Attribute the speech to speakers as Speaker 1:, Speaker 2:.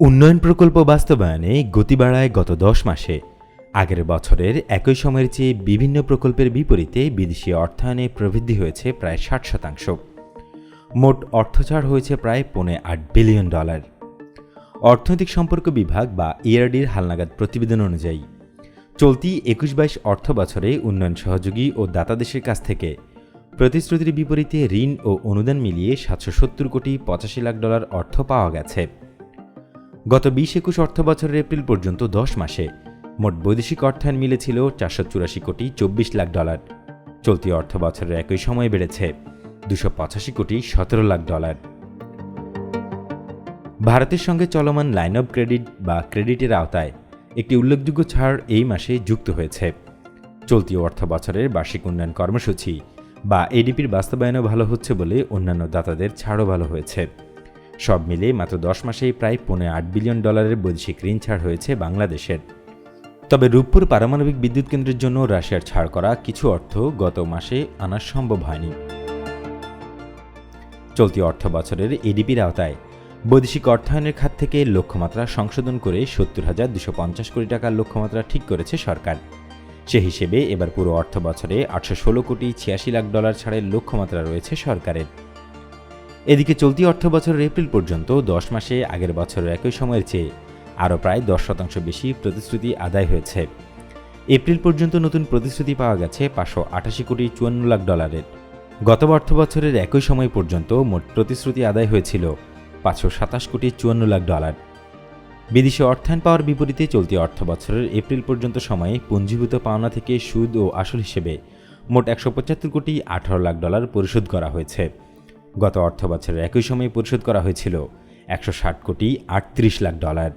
Speaker 1: উন্নয়ন প্রকল্প বাস্তবায়নে গতি বাড়ায় গত দশ মাসে। আগের বছরের একই সময়ের চেয়ে বিভিন্ন প্রকল্পের বিপরীতে বিদেশি অর্থায়নে প্রবৃদ্ধি হয়েছে প্রায় ষাট শতাংশ। মোট অর্থছাড় হয়েছে প্রায় পৌনে আট বিলিয়ন ডলার। অর্থনৈতিক সম্পর্ক বিভাগ বা ইআরডির হালনাগাদ প্রতিবেদন অনুযায়ী, চলতি একুশ বাইশ অর্থ বছরে উন্নয়ন সহযোগী ও দাতা দেশের কাছ থেকে প্রতিশ্রুতির বিপরীতে ঋণ ও অনুদান মিলিয়ে সাতশো সত্তর কোটি পঁচাশি লাখ ডলার অর্থ পাওয়া গেছে। গত বিশ একুশ অর্থ বছরের এপ্রিল পর্যন্ত দশ মাসে মোট বৈদেশিক অর্থায়ন মিলেছিল চারশো চুরাশি কোটি চব্বিশ লাখ ডলার। চলতি অর্থ বছরের একই সময় বেড়েছে দুশো পঁচাশি কোটি সতেরো লাখ ডলার। ভারতের সঙ্গে চলমান লাইন অফ ক্রেডিট বা ক্রেডিটের আওতায় একটি উল্লেখযোগ্য ছাড় এই মাসে যুক্ত হয়েছে। চলতি অর্থ বছরের বার্ষিক উন্নয়ন কর্মসূচি বা এডিপির বাস্তবায়নও ভালো হচ্ছে বলে অন্যান্য দাতাদের ছাড়ও ভালো হয়েছে। সব মিলে মাত্র দশ মাসেই প্রায় পৌনে আট বিলিয়ন ডলারের বৈদেশিক ঋণ ছাড় হয়েছে বাংলাদেশের। তবে রূপপুর পারমাণবিক বিদ্যুৎ কেন্দ্রের জন্য রাশিয়ার ছাড় করা কিছু অর্থ গত মাসে আনা সম্ভব হয়নি। চলতি অর্থ বছরের এডিপির আওতায় বৈদেশিক অর্থায়নের খাত থেকে লক্ষ্যমাত্রা সংশোধন করে সত্তর হাজার দুশো পঞ্চাশ কোটি টাকার লক্ষ্যমাত্রা ঠিক করেছে সরকার। সে হিসেবে এবার পুরো অর্থ বছরে আটশো ষোলো কোটি ছিয়াশি লাখ ডলার ছাড়ের লক্ষ্যমাত্রা রয়েছে সরকারের। এদিকে চলতি অর্থ বছরের এপ্রিল পর্যন্ত দশ মাসে আগের বছরের একই সময়ের চেয়ে আরও প্রায় দশ শতাংশ বেশি প্রতিশ্রুতি আদায় হয়েছে। এপ্রিল পর্যন্ত নতুন প্রতিশ্রুতি পাওয়া গেছে পাঁচশো আটাশি কোটি চুয়ান্ন লাখ ডলারের। গত অর্থ বছরের একই সময় পর্যন্ত মোট প্রতিশ্রুতি আদায় হয়েছিল পাঁচশো সাতাশ কোটি চুয়ান্ন লাখ ডলার। বিদেশি অর্থায়ন পাওয়ার বিপরীতে চলতি অর্থ বছরের এপ্রিল পর্যন্ত সময়ে পুঞ্জীভূত পাওনা থেকে সুদ ও আসল হিসেবে মোট একশো পঁচাত্তর কোটি আঠারো লাখ ডলার পরিশোধ করা হয়েছে। গত অর্থ বছরের একই সময়ে পরিশোধ করা হয়েছিল একশো ষাট কোটি আটত্রিশ লাখ ডলার।